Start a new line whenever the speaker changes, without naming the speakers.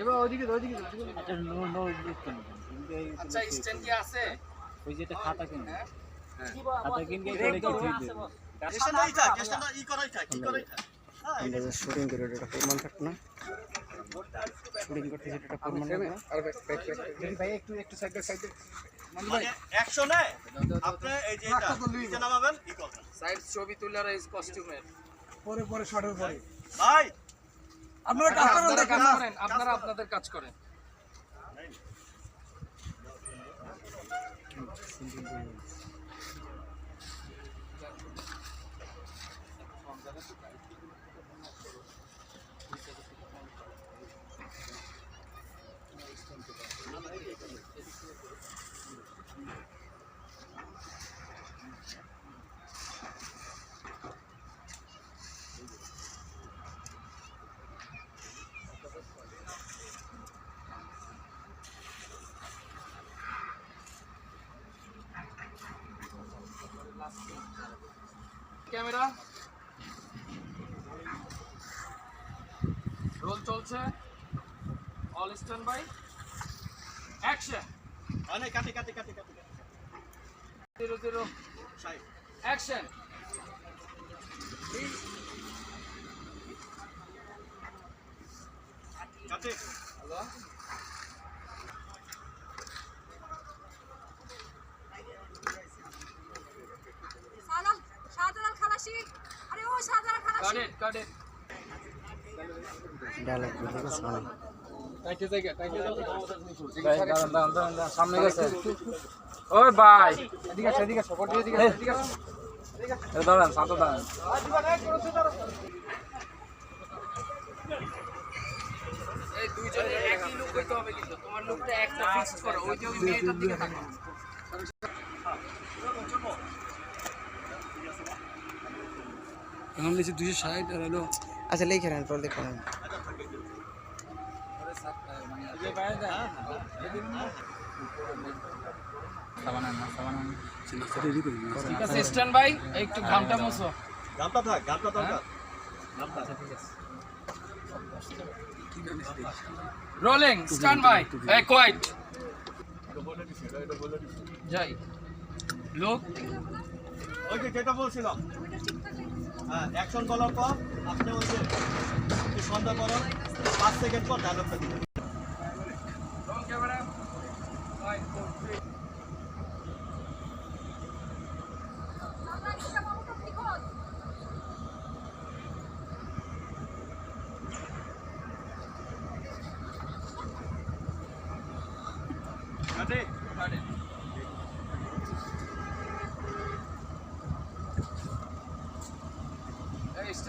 এবার ওইদিকে ওইদিকে
নো নো
আচ্ছা স্ট্যান্ড কি আছে?
ওই যেটা খাতা কিনে।
হ্যাঁ।
খাতা কিনকে এটা রেখে দিয়ে দেবে
আমরা যে শুটিং করি এটা প্রমাণ থাকতো না। শুটিং করতে সেটা প্রমাণ না।
আর ব্যাক ব্যাক ব্যাক ভাই একটু একটু সাইড সাইড
মানে অ্যাকশনে আপনি এই যে এটা নামাবেন ই করবেন।
সাইড ছবি তোলার এই কস্টিউমের
পরে পরে শর্টের পরে
ভাই
আপনারা কাজ করেন
আপনারা
আপনাদের
কাজ করেন আপনারা আপনাদের ক্যামেরা। রোল চলছে। অল স্ট্যান্ড বাই অ্যাকশন
অনেক কাটে কাটে কাটে কাটে।
Zero zero.
সাইড
অ্যাকশন
কাটে।
হ্যালো
সামনে
গেছে। ওই ভাই। এদিকে দাঁড়ান দাঁড়ান। দুইজনের একই লুক হইতে হবে কিন্তু। তোমার লুকটা একটা ফিক্সড করো ওই যে ওই মেয়েটার দিকে তাকাও।
এখন নিচে দুশো ষাট আর হলো আচ্ছা লিখে নেন পরে দেখুন
ঠিক আছে স্ট্যান্ড বাই একটু ঘামটা মুছো।
গামটা থাক গামটা দরকার।
রোলিং স্ট্যান্ড বাই এই কোয়াইট যাই। লুক
ওই যেটা বলছিলাম। হ্যাঁ অ্যাকশন বলার পর আপনি যে একটু সন্ধ্যা করুন, পাঁচ সেকেন্ড পর ডায়লগটা দিবেন।
ক্যামেরা 5 4 3
আমরা একটা বাবুটা নিখোঁজ
কাটে
কাট ইট এই স্ট্যান্ড
দেখে দেবেন আমার
নায়িকার এক মতো দিচ্ছেন পরে কিন্তু পড়া করে মেরাতে লাগছে